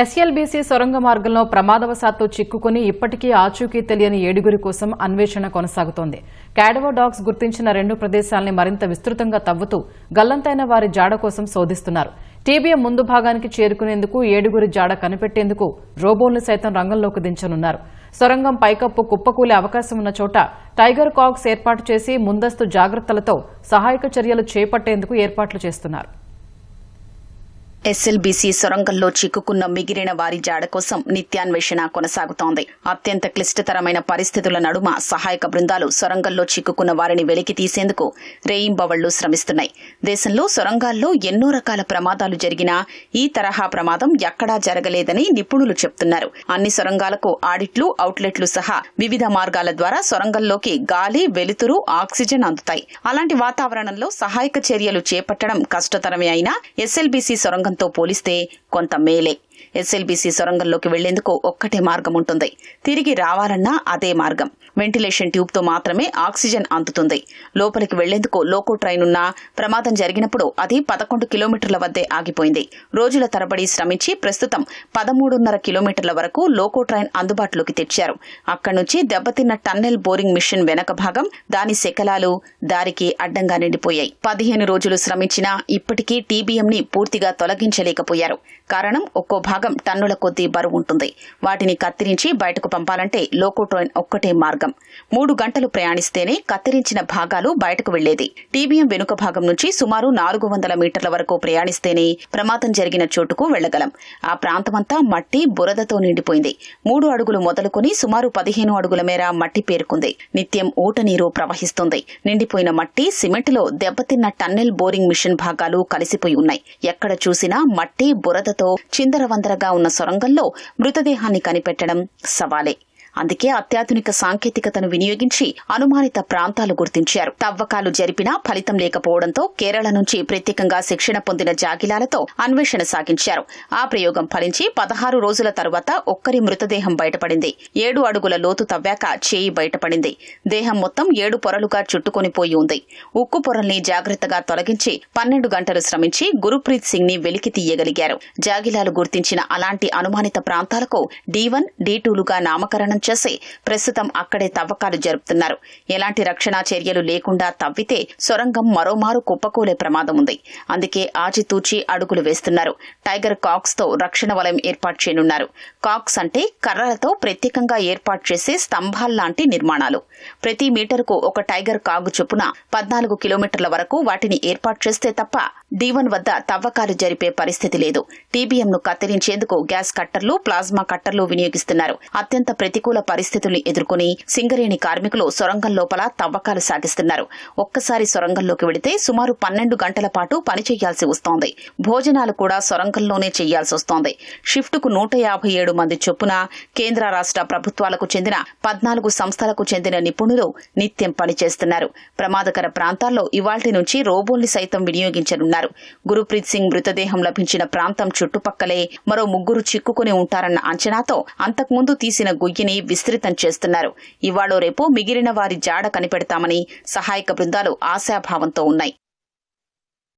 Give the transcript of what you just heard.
SLBC సొరంగ మార్గంలో ప్రమాదవశాత్తు చిక్కుకుని ఇప్పటికీ ఆచూకీ తెలియని ఏడుగురి కోసం అన్వేషణ కొనసాగుతోంది. క్యాడవో డాగ్స్ గుర్తించిన రెండు ప్రదేశాల్ని మరింత విస్తృతంగా తవ్వుతూ గల్లంతైన వారి జాడ కోసం శోధిస్తున్నారు. టీబీఎం ముందు భాగానికి చేరుకునేందుకు ఏడుగురి జాడ కనిపెట్టేందుకు రోబోల్ని సైతం రంగంలోకి దించనున్నారు. సొరంగం పైకప్పు కుప్పకూలే అవకాశం ఉన్న చోట టైగర్ కాక్స్ ఏర్పాటు చేసి ముందస్తు జాగ్రత్తలతో సహాయక చర్యలు చేపట్టేందుకు ఏర్పాట్లు చేస్తున్నారు. ఎస్ఎల్బీసీ సొరంగంలో చిక్కుకున్న మిగిలిన వారి జాడ కోసం నిత్యాన్వేషణ కొనసాగుతోంది. అత్యంత క్లిష్టతరమైన పరిస్థితుల నడుమ సహాయక బృందాలు సొరంగంలో చిక్కుకున్న వారిని వెలికి తీసేందుకు రేయింబవళ్ళు శ్రమిస్తున్నాయి. దేశంలో సొరంగాల్లో ఎన్నో రకాల ప్రమాదాలు జరిగినా ఈ తరహా ప్రమాదం ఎక్కడా జరగలేదని నిపుణులు చెప్తున్నారు. అన్ని సొరంగాలకు ఆడిట్లు అవుట్లెట్లు సహా వివిధ మార్గాల ద్వారా సొరంగంలోకి గాలి వెలుతురు ఆక్సిజన్ అందుతాయి. అలాంటి వాతావరణంలో సహాయక చర్యలు చేపట్టడం కష్టతరమే అయినా ఎస్ఎల్బీసీ సొరంగంతో పోలిస్తే కొంత మేలే. ఎస్ఎల్బీసీ సొరంగంలోకి వెళ్ళేందుకు ఒక్కటే మార్గం ఉంటుంది. తిరిగి రావాలన్నా అదే మార్గం. వెంటిలేషన్ ట్యూబ్తో మాత్రమే ఆక్సిజన్ అందుతుంది. లోపలికి వెళ్ళేందుకు లోకో ట్రైన్ ఉన్నా ప్రమాదం జరిగినప్పుడు అది పదకొండు కిలోమీటర్ల వద్దే ఆగిపోయింది. రోజుల తరబడి శ్రమించి ప్రస్తుతం పదమూడున్నర కిలోమీటర్ల వరకు లోకో ట్రైన్ అందుబాటులోకి తెచ్చారు. అక్కడి నుంచి దెబ్బతిన్న టన్నెల్ బోరింగ్ మిషన్ వెనక భాగం దాని శకలాలు దారికి అడ్డంగా నిండిపోయాయి. పదిహేను రోజులు శ్రమించినా ఇప్పటికీ టీబీఎం ని పూర్తిగా తొలగించలేకపోయారు. కారణం ఒక్కో భాగం టన్నుల కొద్దీ బరువు ఉంటుంది. వాటిని కత్తిరించి బయటకు పంపాలంటే లోకో ట్రైన్ ఒక్కటే మార్గం. మూడు గంటలు ప్రయాణిస్తేనే కత్తిరించిన భాగాలు బయటకు వెళ్ళేది. టీబీఎం వెనుక భాగం నుంచి సుమారు నాలుగు వందల మీటర్ల వరకు ప్రయాణిస్తేనే ప్రమాదం జరిగిన చోటుకు వెళ్ళగలం ఆ ప్రాంతమంతా మట్టి బురదతో నిండిపోయింది. మూడు అడుగులు మొదలుకొని సుమారు పదిహేను అడుగుల మేర మట్టి పేరుకుంది. నిత్యం ఊట నీరు ప్రవహిస్తుంది. నిండిపోయిన మట్టి సిమెంట్లో దెబ్బతిన్న టన్నెల్ బోరింగ్ మిషన్ భాగాలు కలిసిపోయి ఉన్నాయి. ఎక్కడ చూసినా మట్టి బురదతో వందరగా ఉన్న సొరంగంలో మృతదేహాన్ని కనిపెట్టడం సవాలే. అందుకే అత్యాధునిక సాంకేతికతను వినియోగించి అనుమానిత ప్రాంతాలు గుర్తించారు. తవ్వకాలు జరిపినా ఫలితం లేకపోవడంతో కేరళ నుంచి ప్రత్యేకంగా శిక్షణ పొందిన జాగిలాలతో అన్వేషణ సాగించారు. ఆ ప్రయోగం ఫలించి పదహారు రోజుల తరువాత ఒక్కరి మృతదేహం బయటపడింది. ఏడు అడుగుల లోతు తవ్వాక చేయి బయటపడింది. దేహం మొత్తం ఏడు పొరలుగా చుట్టుకొని పోయి ఉంది. ఉక్కు పొరల్ని జాగ్రత్తగా తొలగించి పన్నెండు గంటలు శ్రమించి గురుప్రీత్ సింగ్ని వెలికి తీయగలిగారు. జాగిలాలు గుర్తించిన అలాంటి అనుమానిత ప్రాంతాలకు డి వన్ డి టూలుగా నామకరణం చేసి ప్రస్తుతం అక్కడే తవ్వకాలు జరుపుతున్నారు. ఎలాంటి రక్షణ చర్యలు లేకుండా తవ్వితే సొరంగం మరోమారు కుప్పకూలే ప్రమాదం ఉంది. అందుకే ఆచితూచి అడుగులు వేస్తున్నారు. టైగర్ కాక్స్తో రక్షణ వలయం ఏర్పాటు చేయనున్నారు. కాక్స్ అంటే కర్రలతో ప్రత్యేకంగా ఏర్పాటు చేసే స్తంభాల్లాంటి నిర్మాణాలు. ప్రతి మీటరుకు ఒక టైగర్ కాగు చొప్పున పద్నాలుగు కిలోమీటర్ల వరకు వాటిని ఏర్పాటు చేస్తే తప్ప డీవన్ వద్ద తవ్వకాలు జరిపే పరిస్థితి లేదు. టీబీఎంను కత్తిరించేందుకు గ్యాస్ కట్టర్లు ప్లాస్మా కట్టర్లు వినియోగిస్తున్నారు. అత్యంత ప్రతికూల పరిస్థితుల్ని ఎదుర్కొని సింగరేణి కార్మికులు సొరంగం లోపల తవ్వకాలు సాగిస్తున్నారు. ఒక్కసారి సొరంగంలోకి వెడితే సుమారు పన్నెండు గంటల పాటు పనిచేయాల్సి వస్తోంది. భోజనాలు కూడా సొరంగంలోనే చేయాల్సి వస్తోంది. షిఫ్ట్కు నూట యాభై ఏడు మంది చొప్పున కేంద్ర రాష్ట ప్రభుత్వాలకు చెందిన పద్నాలుగు సంస్థలకు చెందిన నిపుణులు నిత్యం పనిచేస్తున్నారు ప్రమాదకర ప్రాంతాల్లో ఇవాల్టి నుంచి రోబోల్ని సైతం వినియోగించనున్నారు. గురుప్రీత్ సింగ్ మృతదేహం లభించిన ప్రాంతం చుట్టుపక్కలే మరో ముగ్గురు చిక్కుకుని ఉంటారన్న అంచనాతో అంతకుముందు తీసిన గుయ్యిని విస్తృతం చేస్తున్నారు. ఇవాళో రేపు మిగిలిన వారి జాడ కనిపెడతామని సహాయక బృందాలు ఆశాభావంతో ఉన్నాయి.